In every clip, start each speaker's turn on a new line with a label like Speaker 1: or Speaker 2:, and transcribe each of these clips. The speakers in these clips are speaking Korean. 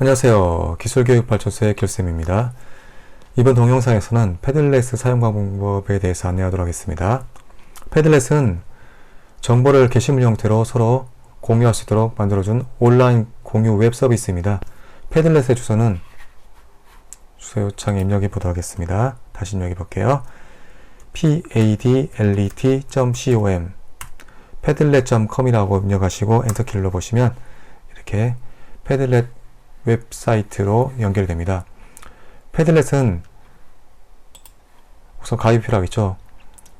Speaker 1: 안녕하세요. 기술교육발전소의 결쌤입니다. 이번 동영상에서는 패들렛 사용 방법에 대해서 안내하도록 하겠습니다. 패들렛은 정보를 게시물 형태로 서로 공유할 수 있도록 만들어준 온라인 공유 웹 서비스입니다. 패들렛의 주소는 주소 요청에 입력해 보도록 하겠습니다. 다시 입력해 볼게요. padlet.com padlet.com이라고 입력하시고 엔터키를 눌러보시면 이렇게 패들렛 웹사이트로 연결됩니다. 패들렛은 우선 가입이 필요하겠죠.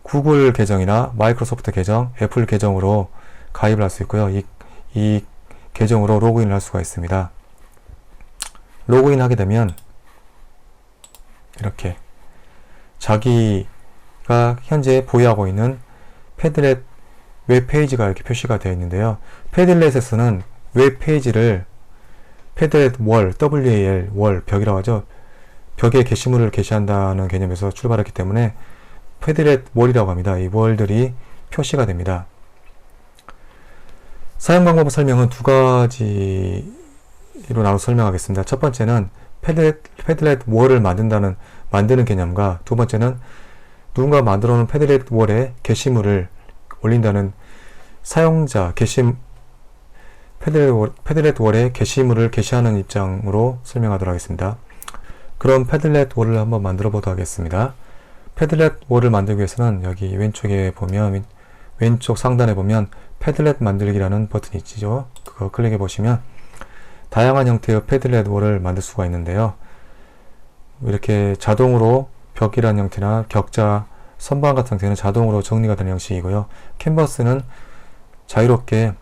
Speaker 1: 구글 계정이나 마이크로소프트 계정, 애플 계정으로 가입을 할 수 있고요. 이, 이 계정으로 로그인을 할 수가 있습니다. 로그인 하게 되면 이렇게 자기가 현재 보유하고 있는 패들렛 웹페이지가 이렇게 표시가 되어 있는데요. 패들렛에서는 웹페이지를 패드렛 월, WAL, 월, 벽이라고 하죠. 벽에 게시물을 게시한다는 개념에서 출발했기 때문에 패드렛 월이라고 합니다. 이 월들이 표시가 됩니다. 사용 방법 설명은 두 가지로 나눠 설명하겠습니다. 첫 번째는 패드렛, 패드렛 월을 만든다는, 만드는 개념과 두 번째는 누군가 만들어 놓은 패드렛 월에 게시물을 올린다는 사용자 게시, 패들렛 월에 게시물을 게시하는 입장으로 설명하도록 하겠습니다. 그럼 패들렛 월을 한번 만들어 보도록 하겠습니다. 패들렛 월을 만들기 위해서는 여기 왼쪽에 보면 왼쪽 상단에 보면 패들렛 만들기라는 버튼이 있죠. 그거 클릭해 보시면 다양한 형태의 패들렛 월을 만들 수가 있는데요. 이렇게 자동으로 벽이라는 형태나 격자, 선반 같은 형태는 자동으로 정리가 되는 형식이고요. 캔버스는 자유롭게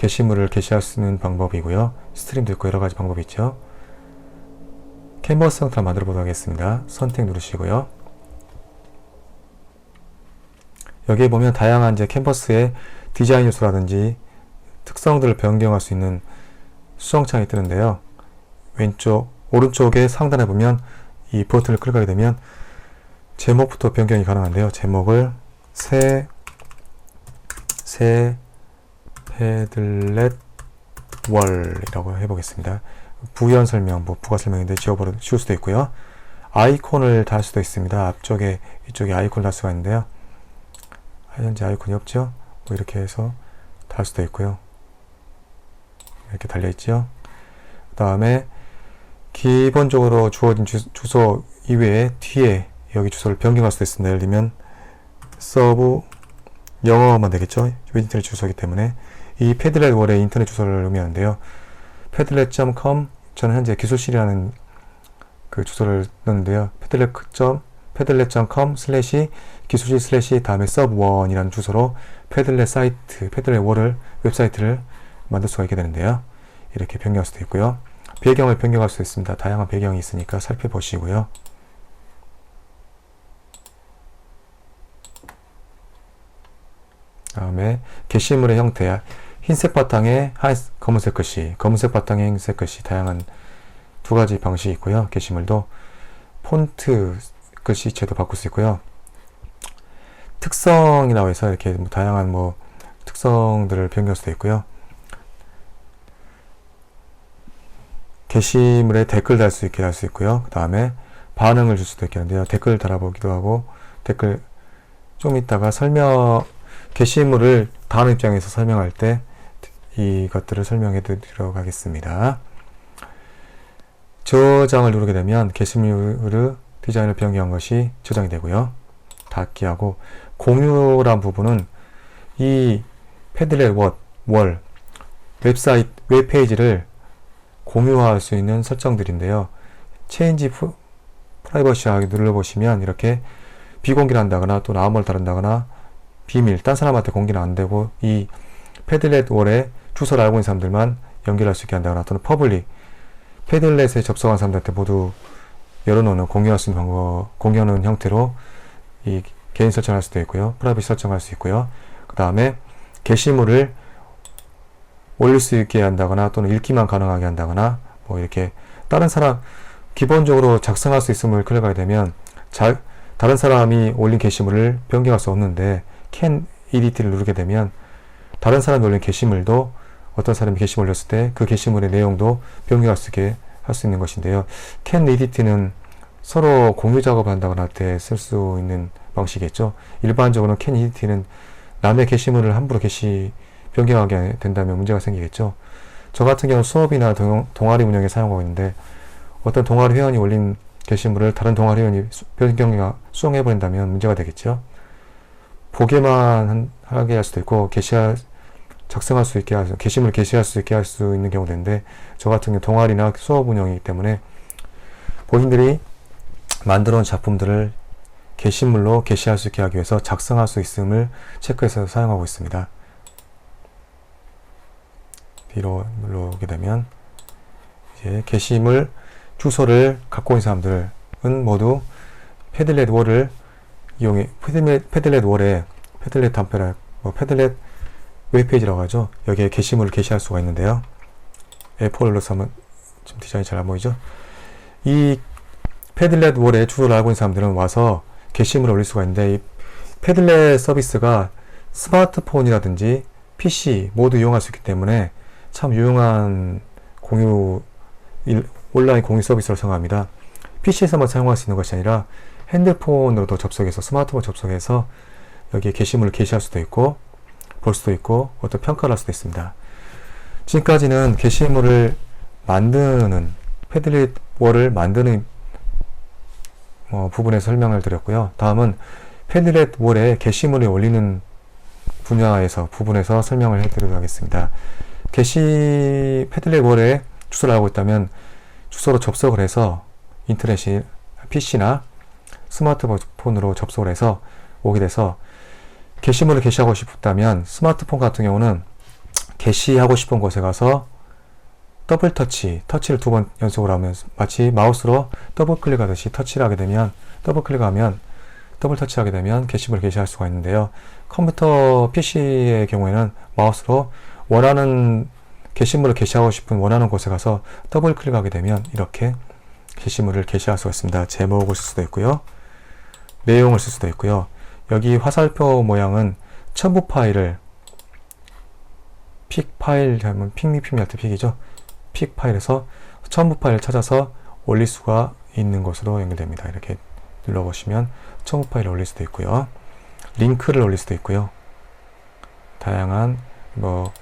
Speaker 1: 게시물을 게시할 수 있는 방법이고요. 스트림도 있고 여러 가지 방법이 있죠. 캔버스 형태로 만들어 보도록 하겠습니다. 선택 누르시고요. 여기에 보면 다양한 이제 캔버스의 디자인 요소라든지 특성들을 변경할 수 있는 수정창이 뜨는데요. 왼쪽, 오른쪽에 상단에 보면 이 버튼을 클릭하게 되면 제목부터 변경이 가능한데요. 제목을 새, 새 패들렛 월이라고 해보겠습니다. 부연 설명, 뭐 부가 설명인데 지워버려 지울 수도 있고요. 아이콘을 달 수도 있습니다. 앞쪽에 이쪽에 아이콘을 달 수가 있는데요. 현재 아이콘이 없죠? 뭐 이렇게 해서 달 수도 있고요. 이렇게 달려 있죠. 그 다음에 기본적으로 주어진 주, 소 이외에 뒤에 여기 주소를 변경할 수도 있습니다. 예를 들면 서브 영어만 되겠죠. 인터넷 주소이기 때문에 이 패들렛 월의 인터넷 주소를 의미하는데요. 패들렛.com 저는 현재 기술실이라는 그 주소를 넣는데요. 패들렛. 패들렛.com 슬래시 기술실 슬래시 다음에 서브1이라는 주소로 패들렛 사이트, 패들렛 월을 웹사이트를 만들 수가 있게 되는데요. 이렇게 변경할 수도 있고요. 배경을 변경할 수 있습니다. 다양한 배경이 있으니까 살펴보시고요. 다음에 게시물의 형태 흰색 바탕에 하얀, 검은색 글씨, 검은색 바탕에 흰색 글씨 다양한 두 가지 방식이 있고요. 게시물도 폰트 글씨체도 바꿀 수 있고요. 특성이라고 해서 이렇게 뭐 다양한 뭐 특성들을 변경할 수도 있고요. 게시물에 댓글 달 수 있게 할 수 있고요. 그 다음에 반응을 줄 수도 있게 하는데요. 댓글 달아보기도 하고 댓글 좀 이따가 설명 게시물을 다른 입장에서 설명할 때 이것들을 설명해 드리도록 하겠습니다. 저장을 누르게 되면 게시물의 디자인을 변경한 것이 저장이 되고요. 닫기 하고 공유란 부분은 이 패들렛 월 웹사이트 웹페이지를 공유할 수 있는 설정들인데요. 체인지 프라이버시하게 눌러보시면 이렇게 비공개를 한다거나 또 아무를 다룬다거나 비밀, 딴 사람한테 공개는 안 되고 이 패들렛 월에 주소를 알고 있는 사람들만 연결할 수 있게 한다거나 또는 퍼블릭, 패들렛에 접속한 사람들한테 모두 열어놓는 공유할 수 있는 방법, 공유하는 형태로 이 개인 설정할 수도 있고요. 프라이빗 설정할 수 있고요. 그 다음에 게시물을 올릴 수 있게 한다거나 또는 읽기만 가능하게 한다거나 뭐 이렇게 다른 사람 기본적으로 작성할 수 있음을 클릭하게 되면 자, 다른 사람이 올린 게시물을 변경할 수 없는데 can edit를 누르게 되면 다른 사람이 올린 게시물도 어떤 사람이 게시물 올렸을 때 그 게시물의 내용도 변경할 수 있게 할 수 있는 것인데요. can edit는 서로 공유 작업을 한다거나 할 때 쓸 수 있는 방식이겠죠. 일반적으로 can edit는 남의 게시물을 함부로 게시 변경하게 된다면 문제가 생기겠죠. 저 같은 경우는 수업이나 동, 동아리 운영에 사용하고 있는데 어떤 동아리 회원이 올린 게시물을 다른 동아리 회원이 수- 변경 수정해 버린다면 문제가 되겠죠. 보게만 한- 하게 할 수도 있고 게시할 작성할 수 있게 할 수, 게시물을 게시할 수 있게 할 수 있는 경우도 있는데 저 같은 경우 동아리나 수업 운영이기 때문에 본인들이 만들어 온 작품들을 게시물로 게시할 수 있게 하기 위해서 작성할 수 있음을 체크해서 사용하고 있습니다. 뒤로 눌러오게 되면 이제 게시물 주소를 갖고 있는 사람들은 모두 패들렛 월을 이용해 패들렛, 월에 패들렛 단편화 뭐 패들렛 웹페이지라고 하죠. 여기에 게시물을 게시할 수가 있는데요. F4를 눌러서 한번 지금 디자인이 잘 안 보이죠? 이 패들렛 월에 주소를 알고 있는 사람들은 와서 게시물을 올릴 수가 있는데 이 패들렛 서비스가 스마트폰이라든지 PC 모두 이용할 수 있기 때문에 참 유용한 공유 일- 온라인 공유 서비스로 생각합니다. PC에서만 사용할 수 있는 것이 아니라 핸드폰으로도 접속해서 스마트폰 접속해서 여기에 게시물을 게시할 수도 있고 볼 수도 있고 어떤 평가를 할 수도 있습니다. 지금까지는 게시물을 만드는 월을 만드는 어, 부분에서 설명을 드렸고요. 다음은 패들렛 월에 게시물을 올리는 분야에서 부분에서 설명을 해드리도록 하겠습니다. 게시 패들렛 월에 주소를 알고 있다면 주소로 접속을 해서 인터넷이 PC나 스마트폰으로 접속을 해서 오게 돼서 게시물을 게시하고 싶다면 스마트폰 같은 경우는 게시하고 싶은 곳에 가서 더블 터치, 터치를 두 번 연속으로 하면 마치 마우스로 더블 클릭하듯이 터치를 하게 되면 더블 클릭하면 더블 터치하게 되면 게시물을 게시할 수가 있는데요. 컴퓨터 PC의 경우에는 마우스로 원하는 게시물을 게시하고 싶은 원하는 곳에 가서 더블 클릭하게 되면 이렇게 게시물을 게시할 수가 있습니다. 제목을 쓸 수도 있고요. 내용을 쓸 수도 있고요. 여기 화살표 모양은 첨부 파일을 픽 파일 하면 픽미픽미 할때 픽이죠. 픽 파일에서 첨부 파일을 찾아서 올릴 수가 있는 것으로 연결됩니다. 이렇게 눌러보시면 첨부 파일을 올릴 수도 있고요. 링크를 올릴 수도 있고요. 다양한 뭐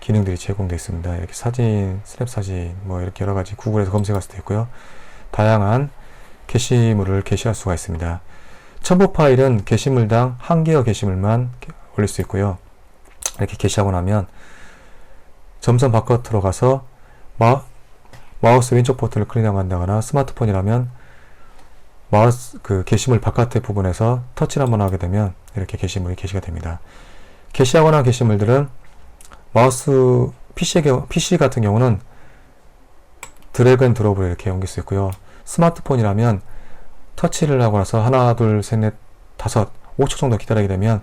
Speaker 1: 기능들이 제공되어 있습니다. 이렇게 사진, 스냅 사진, 뭐 이렇게 여러 가지 구글에서 검색할 수도 있고요. 다양한 게시물을 게시할 수가 있습니다. 첨부 파일은 게시물당 한 개의 게시물만 올릴 수 있고요. 이렇게 게시하고 나면 점선 바깥으로 가서 마, 마우스 왼쪽 버튼을 클릭한다거나 스마트폰이라면 마우스 그 게시물 바깥의 부분에서 터치를 한번 하게 되면 이렇게 게시물이 게시가 됩니다. 게시하거나 게시물들은 마우스 경우, PC 같은 경우는 드래그 앤 드롭으로 이렇게 옮길 수 있고요. 스마트폰이라면 터치를 하고 나서 하나, 둘, 셋, 넷, 다섯, 5초 정도 기다리게 되면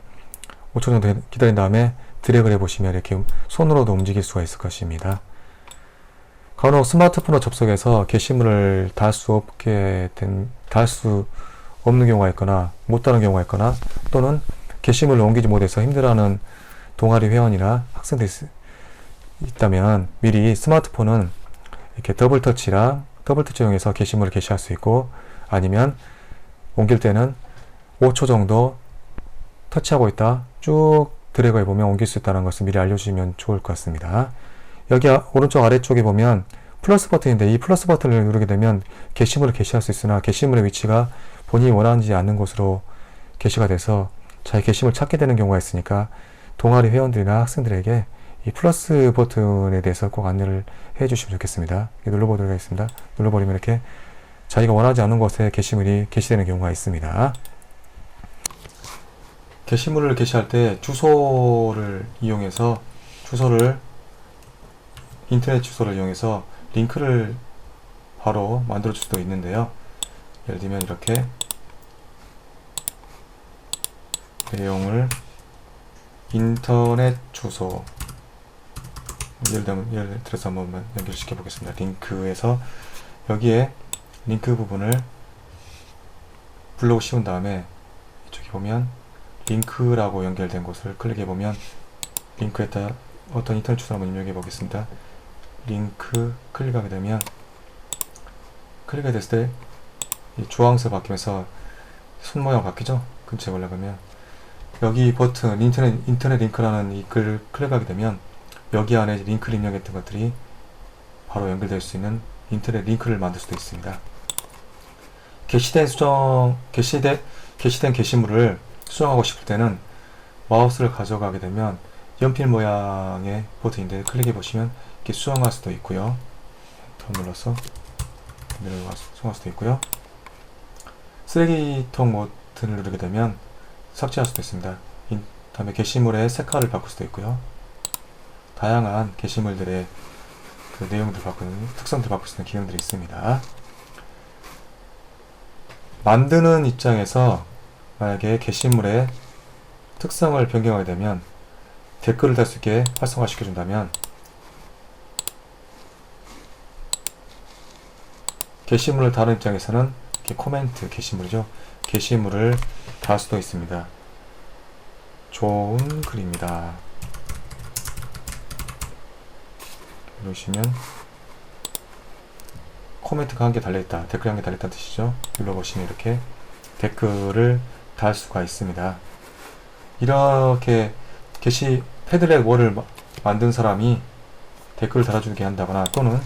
Speaker 1: 5초 정도 기다린 다음에 드래그를 해보시면 이렇게 손으로도 움직일 수가 있을 것입니다. 간혹 스마트폰으로 접속해서 게시물을 달 수 없게 된, 달 수 없는 경우가 있거나 못 다는 경우가 있거나 또는 게시물을 옮기지 못해서 힘들어하는 동아리 회원이나 학생들이 있- 있다면 미리 스마트폰은 이렇게 더블 터치랑 더블 터치 이용해서 게시물을 게시할 수 있고 아니면 옮길 때는 5초 정도 터치하고 있다 쭉 드래그 해보면 옮길 수 있다는 것을 미리 알려주시면 좋을 것 같습니다. 여기 아- 오른쪽 아래쪽에 보면 플러스 버튼인데 이 플러스 버튼을 누르게 되면 게시물을 게시할 수 있으나 게시물의 위치가 본인이 원하지 않는 곳으로 게시가 돼서 자기 게시물 찾게 되는 경우가 있으니까 동아리 회원들이나 학생들에게 이 플러스 버튼에 대해서 꼭 안내를 해 주시면 좋겠습니다. 눌러보도록 하겠습니다. 눌러버리면 이렇게 자기가 원하지 않는 곳에 게시물이 게시되는 경우가 있습니다. 게시물을 게시할 때 주소를 이용해서 주소를 인터넷 주소를 이용해서 링크를 바로 만들어 줄 수도 있는데요. 예를 들면 이렇게 내용을 인터넷 주소 예를 들면 예를 들어서 한번 연결시켜 보겠습니다. 링크에서 여기에 링크 부분을 블로그 씌운 다음에 이쪽에 보면 링크라고 연결된 곳을 클릭해 보면 링크에다 어떤 인터넷 주소 한번 입력해 보겠습니다. 링크 클릭하게 되면 클릭했을 때이 주황색 바뀌면서 손 모양 바뀌죠? 근처에 올라가면 여기 버튼 인터넷 인터넷 링크라는 이 글을 클릭하게 되면 여기 안에 링크를 입력했던 것들이 바로 연결될 수 있는 인터넷 링크를 만들 수도 있습니다. 게시된 수정 게시된 게시된 게시물을 수정하고 싶을 때는 마우스를 가져가게 되면 연필 모양의 버튼인데 클릭해 보시면 이렇게 수정할 수도 있고요. 더 눌러서 내려가 수정할 수도 있고요. 쓰레기통 버튼을 누르게 되면 삭제할 수도 있습니다. 인- 다음에 게시물의 색깔을 바꿀 수도 있고요. 다양한 게시물들의 그 내용들 바꾸는 특성들 바꿀 수 있는 기능들이 있습니다. 만드는 입장에서 만약에 게시물의 특성을 변경하게 되면 댓글을 달 수 있게 활성화시켜 준다면 게시물을 다른 입장에서는 코멘트 게시물이죠. 게시물을 달 수도 있습니다. 좋은 글입니다. 누르시면 코멘트가 한 개 달려있다. 댓글이 한개 달려있다는 뜻이죠. 눌러보시면 이렇게 댓글을 달 수가 있습니다. 이렇게 게시 패들렛 월을 마- 만든 사람이 댓글을 달아주게 한다거나 또는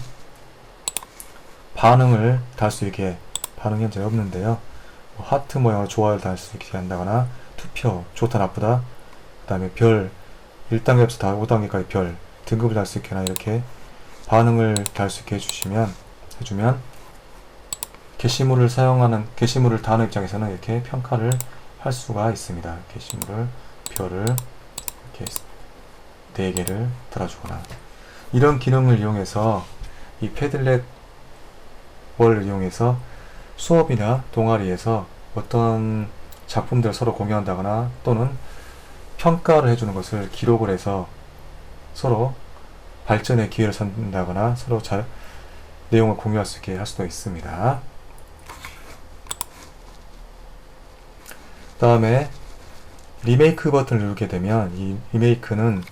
Speaker 1: 반응을 달 수 있게 반응이 현재 없는데요. 뭐 하트 모양으로 좋아요를 달 수 있게 한다거나 투표 좋다 나쁘다 그 다음에 별 1단계부터 다 5단계까지 별 등급을 달 수 있게 나 이렇게 반응을 달 수 있게 해주시면 해주면 게시물을 사용하는 게시물을 다는 입장에서는 이렇게 평가를 할 수가 있습니다. 게시물을 별을 이렇게 네 개를 달아주거나 이런 기능을 이용해서 이 패들렛 월 이용해서 수업이나 동아리에서 어떤 작품들을 서로 공유한다거나 또는 평가를 해주는 것을 기록을 해서 서로 발전의 기회를 선다거나 서로 잘 내용을 공유할 수 있게 할 수도 있습니다. 다음에 리메이크 버튼을 누르게 되면 이 리메이크는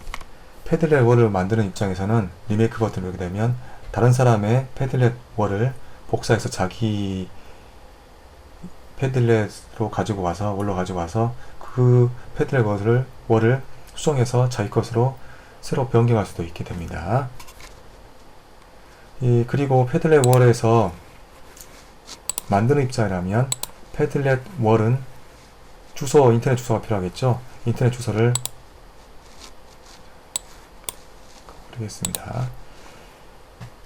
Speaker 1: 패들렛 월을 만드는 입장에서는 리메이크 버튼을 누르게 되면 다른 사람의 패들렛 월을 복사해서 자기 패들렛으로 가지고 와서 월로 가지고 와서 그 패들렛 월을 월을 수정해서 자기 것으로 새로 변경할 수도 있게 됩니다. 이 그리고 패들렛 월에서 만드는 입장이라면 패들렛 월은 주소 인터넷 주소가 필요하겠죠. 인터넷 주소를 드리겠습니다.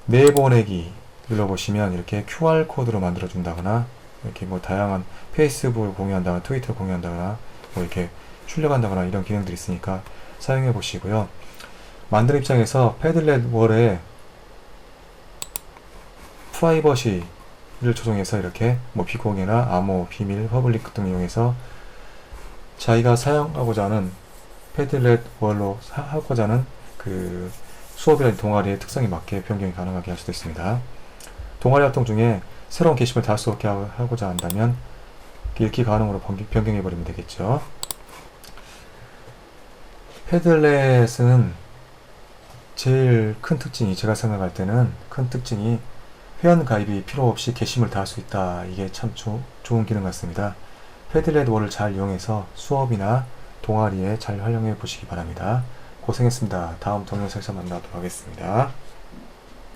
Speaker 1: 내보내기 눌러보시면 이렇게 QR 코드로 만들어 준다거나 이렇게 뭐 다양한 페이스북을 공유한다거나 트위터를 공유한다거나 뭐 이렇게 출력한다거나 이런 기능들이 있으니까 사용해 보시고요. 만드는 입장에서 패들렛 월에 프라이버시를 조정해서 이렇게 뭐 비공개나 암호, 비밀, 퍼블릭 등을 이용해서 자기가 사용하고자 하는 패들렛 월로 사- 하고자 하는 그 수업이나 동아리의 특성에 맞게 변경이 가능하게 할 수도 있습니다. 동아리 활동 중에 새로운 게시물 달수 없게 하- 하고자 한다면 읽기 가능으로 변경- 변경해 버리면 되겠죠. 패들렛은 제일 큰 특징이 제가 생각할 때는 큰 특징이 회원 가입이 필요 없이 게시물 달수 있다. 이게 참 조- 좋은 기능 같습니다. 패들렛 월을 잘 이용해서 수업이나 동아리에 잘 활용해 보시기 바랍니다. 고생했습니다. 다음 동영상에서 만나도록 하겠습니다.